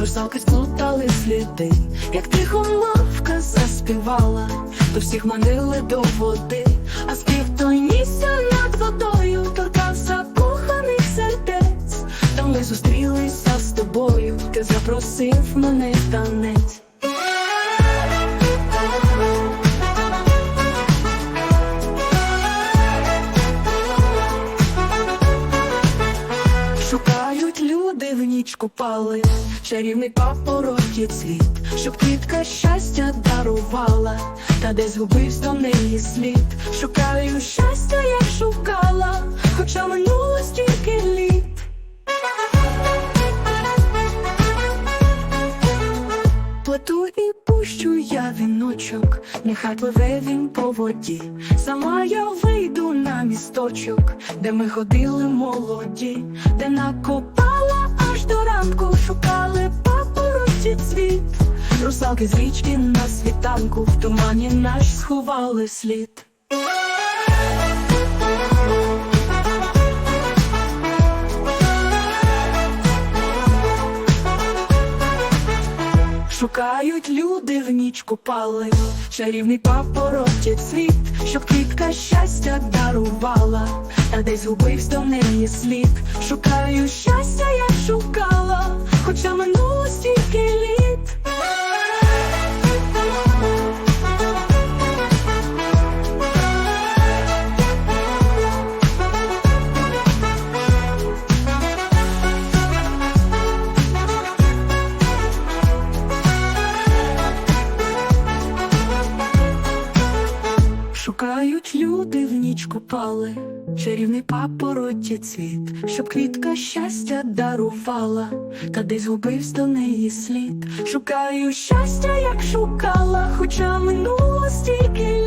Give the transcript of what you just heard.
русалки сплутали сліди, як тихо мавка заспівала, то всіх манили до води, а спів той нісся над водою, торкався коханих сердець. Там ми зустрілися з тобою, ти запросив мене в танець. Люди в ніч купали, чарівний папороті цвіт, щоб квітка щастя дарувала, та де згубився до неї слід. Шукаю щастя, як шукала, хоча минуло стільки літ. Плету і пущу я віночок, нехай пливе він по воді. Сама я вийду на місточок, де ми ходили молоді, де накопала аж до ранку, шукали папороті цвіт. Русалки з річки на світанку, в тумані наш сховали слід. Шукають люди в ніч купали, чарівний папороті цвіт, щоб квітка щастя дарувала, та десь згубився до неї слід. Шукаю щастя, як Шукають люди в ніч купали, чарівний папороті цвіт, щоб квітка щастя дарувала, та десь губивсь до неї слід. Шукаю щастя, як шукала, хоча минуло стільки